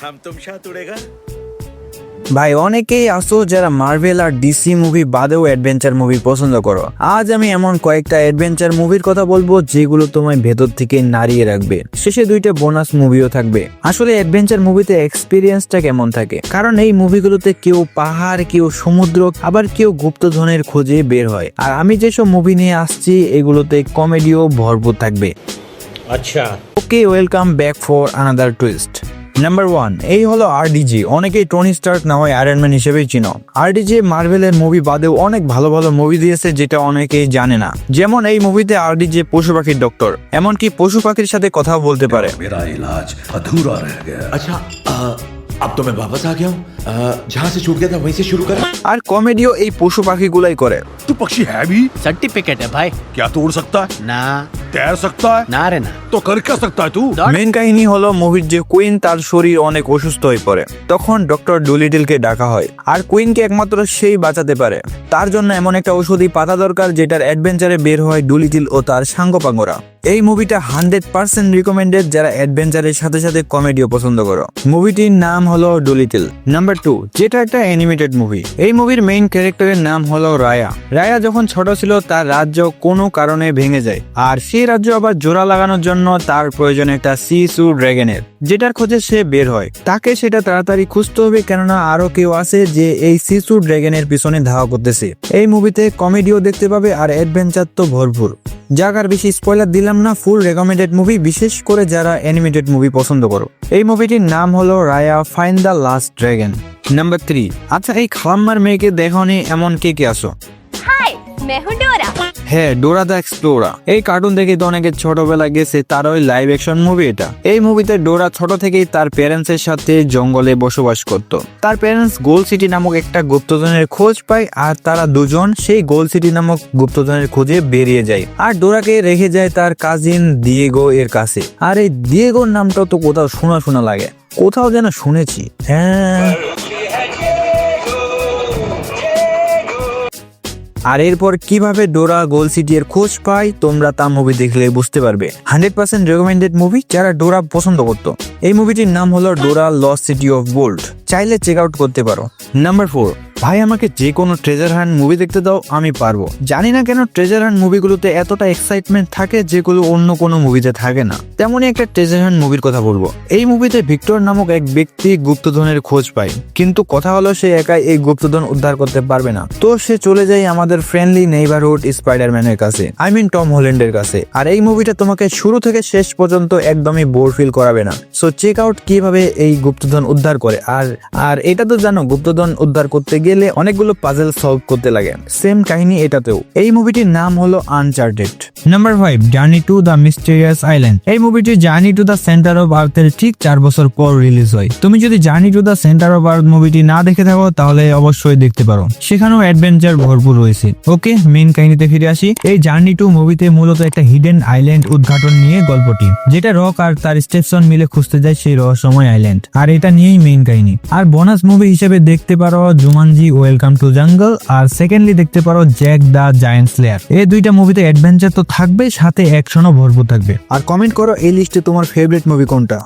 হাম তুম সাথ উড়েগা ভাই, অনেকেই আসো যারা মার্ভেল আর ডিসি মুভি বাদেও অ্যাডভেঞ্চার মুভি পছন্দ করো। আজ আমি এমন কয়েকটা অ্যাডভেঞ্চার মুভির কথা বলব যেগুলো তোমায় ভেতর থেকে নাড়িয়ে রাখবে। শেষে দুইটা বোনাস মুভিও থাকবে। আসলে অ্যাডভেঞ্চার মুভিতে এক্সপিরিয়েন্সটা কেমন থাকে? কারণ এই মুভিগুলোতে কেউ পাহাড়, কেউ সমুদ্র, আবার কেউ গুপ্তধনের খোঁজে বের হয়। আর আমি যেসব মুভি নিয়ে আসছি, এগুলোতে কমেডিও ভরপুর থাকবে। अच्छा okay welcome back for another twist number one এই হলো আরডিজি অনেকেই টনি স্টার্ক না হয় আয়রন ম্যান হিসেবেই চিনো আরডিজি মার্ভেলের মুভি বাদেও অনেক ভালো ভালো মুভি দিয়েছে যেটা অনেকেই জানে না যেমন এই মুভিতে আরডিজি পশু পাখির ডক্টর এমনকি পশু পাখির সাথে কথাও বলতে পারে मेरा इलाज अधूरा रह गया अच्छा आ, अब तो मैं वापस आ गया हूँ आ, जहाँ से छूट गया था वहीं से शुरू कर আর কমেডিও এই পশু পাখিগুলাই করে तू पक्षी है भी सर्टिफिकेट है भाई क्या तोड़ सकता है ना तैर सकता है ना रे ना तो कर क्या सकता है तू মেন কাহিনী হলো মুভির যে কুইন তার শরীর অনেক অসুস্থ হয়ে পড়ে তখন ডক্টর ডুলিটিলকে ডাকা হয় আর কুইনকে একমাত্র সেই বাঁচাতে পারে তার জন্য এমন একটা ঔষধি পাতা দরকার যেটার অ্যাডভেঞ্চারে বের হয় ডুলিটিল ও তার সাঙ্গপাঙ্গরা। এই মুভিটা হান্ড্রেড পার্সেন্ট রিকমেন্ডেড যারা অ্যাডভেঞ্চারের সাথে সাথে কমেডিও পছন্দ করো। মুভিটির নাম হলো ডুলিটিল নাম্বার টু যেটা একটা অ্যানিমেটেড মুভি এই মুভির মেইন ক্যারেক্টারের নাম হলো রায়া। রায়া যখন ছোট ছিল, তার রাজ্য কোনো কারণে ভেঙে যায়। আর সেই রাজ্য আবার জোড়া লাগানোর জন্য তার প্রয়োজন একটা সিসু ড্রাগনের যেটার খোঁজে সে বের হয়। তাকে সেটা তাড়াতাড়ি খুঁজতে হবে, কেননা আরও কেউ আছে যে এই সিসু ড্রাগনের পিছনে ধাওয়া করতেছে। এই মুভিতে কমেডিও দেখতে পাবে আর অ্যাডভেঞ্চার তো ভরপুর। জাগার বেশি স্পয়লার দিলাম না ফুল রেকমেন্ডেড মুভি বিশেষ করে যারা অ্যানিমেটেড মুভি পছন্দ করো। এই মুভিটির নাম হলো Raya fine the last dragon number three আচ্ছা এই খালাম্মার মেয়েকে দেখনি এমন কে কে আসো হ্যাঁ ডোরা দা এক্সপ্লোরা এই কার্টুন দেখে তো অনেকে ছোটবেলা গেছে তার ওই লাইভ অ্যাকশন মুভি এটা। এই মুভিতে ডোরা ছোট থেকেই তার প্যারেন্টসের সাথে জঙ্গলে বসবাস করত। তার প্যারেন্টস গোল সিটি নামক একটা গুপ্তধনের খোঁজ পায়, আর তারা দুজন সেই গোল সিটি নামক গুপ্তধনের খোঁজে বেরিয়ে যায়। আর ডোরাকে রেখে যায় তার কাজিন দিয়েগো এর কাছে। আর এই দিয়েগোর নামটাও তো কোথাও শোনা শোনা লাগে। কোথাও যেন শুনেছি। হ্যাঁ। আর এরপর কীভাবে ডোরা গোল সিটি এর খোঁজ পায়, তোমরা তা মুভি দেখলে বুঝতে পারবে। হান্ড্রেড পার্সেন্ট রেকমেন্ডেড মুভি যারা ডোরা পছন্দ করতো। এই মুভিটির নাম হলো Dora lost city of gold চাইলে চেক আউট করতে পারো। নাম্বার ফোর ভাই, আমাকে যে কোনো ট্রেজার হান্ট মুভি দেখতে দাও, আমি পারব। জানি না কেন ট্রেজার হান্ট মুভিগুলোতে এতটা এক্সাইটমেন্ট থাকে যেগুলো অন্য কোনো মুভিতে থাকে না। তেমনই একটা ট্রেজার হান্ট মুভির কথা বলব। এই মুভিতে ভিক্টর নামক এক ব্যক্তি গুপ্তধনের খোঁজ পায়। কিন্তু কথা হলো, সে একাই এই গুপ্তধন উদ্ধার করতে পারবে না। তো সে চলে যায় আমাদের ফ্রেন্ডলি নেইবারহুড স্পাইডারম্যানের কাছে আই মিন টম হোল্যান্ডের কাছে। আর এই মুভিটা তোমাকে শুরু থেকে শেষ পর্যন্ত একদমই বোর ফিল করাবে না। সো চেক আউট কীভাবে এই গুপ্তধন উদ্ধার করে। আর আর এটা তো জানো, গুপ্তধন উদ্ধার করতে গেলে অনেকগুলো পাজেল সলভ করতে লাগে। সেম কাহিনী এটাতেও। এই মুভিটির নাম হলো uncharted number five journey to the mysterious island এই মুভিটি journey to the center of আর্থের ঠিক চার বছর পর রিলিজ হয়। তুমি যদি journey to the center of earth মুভিটি না দেখে থাকো, তাহলে অবশ্যই দেখতে পারো। সেখানেও অ্যাডভেঞ্চার ভরপুর রয়েছে। ওকে মেইন কাহিনীতে ফিরে আসি। এই জার্নি টু মুভিতে মূলত একটা হিডেন আইল্যান্ড উদ্ঘাটন নিয়ে গল্পটি। যেটা রক আর তার স্টেপসন মিলে খুঁজতে যায় সেই রহস্যময় আইল্যান্ড আর এটা নিয়েই মেইন কাহিনী। আর বোনাস মুভি হিসেবে দেখতে পারো জুমানজি ওয়েলকাম টু জঙ্গল আর সেকেন্ডলি দেখতে পারো জ্যাক দা জায়ান্ট স্লেয়ার এই দুইটা মুভিতে অ্যাডভেঞ্চার তো থাকবে সাথে অ্যাকশনও ভরপুর থাকবে। আর কমেন্ট করো এই লিস্টে তোমার ফেভারিট মুভি কোনটা?